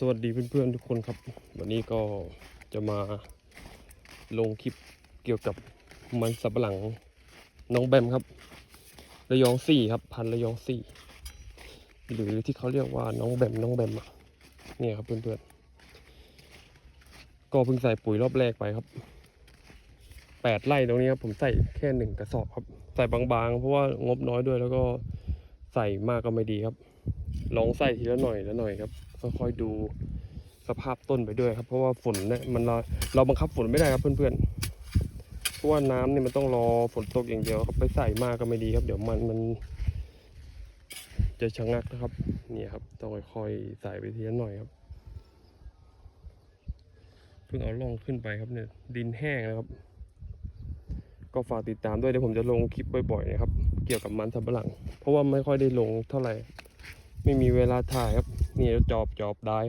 สวัสดีเพื่อนๆทุกคนครับ วันนี้ก็จะมาลงคลิปเกี่ยวกับมันสับปะหลังน้องแบมครับ ระยองสี่ครับ พันระยองสี่หรือที่เขาเรียกว่าน้องแบมน้องแบมอะเนี่ยครับเพื่อนๆก็เพิ่งใส่ปุ๋ยรอบแรกไปครับแปดไร่ตรงนี้ครับผมใส่แค่หนึ่งกระสอบครับ ใส่บางๆ เพราะว่างบน้อยด้วยแล้วก็ใส่มากก็ไม่ดีครับ ลองใส่ทีละหน่อยละหน่อยครับค่อยๆดูสภาพต้นไปด้วยครับ เพราะว่าฝนเนี่ยมันเราเราบังคับฝนไม่ได้ครับเพื่อนๆเพราะว่าน้ำเนี่ยมันต้องรอฝนตกอย่างเดียวครับไปใส่มากก็ไม่ดีครับ เดี๋ยวมันมัน จะชะงักนะครับเนี่ยครับต้องค่อยๆใส่ไปทีละหน่อยครับเพิ่งเอาล่องขึ้นไปครับเนี่ย ดินแห้งนะครับ ก็ฝากติดตามด้วยเดี๋ยวผมจะลงคลิปบ่อยๆนะครับ เกี่ยวกับมันสำปะหลัง เพราะว่าไม่ค่อยได้ลงเท่าไหร่ ไม่มีเวลาถ่ายครับ นี่จอบจอบได้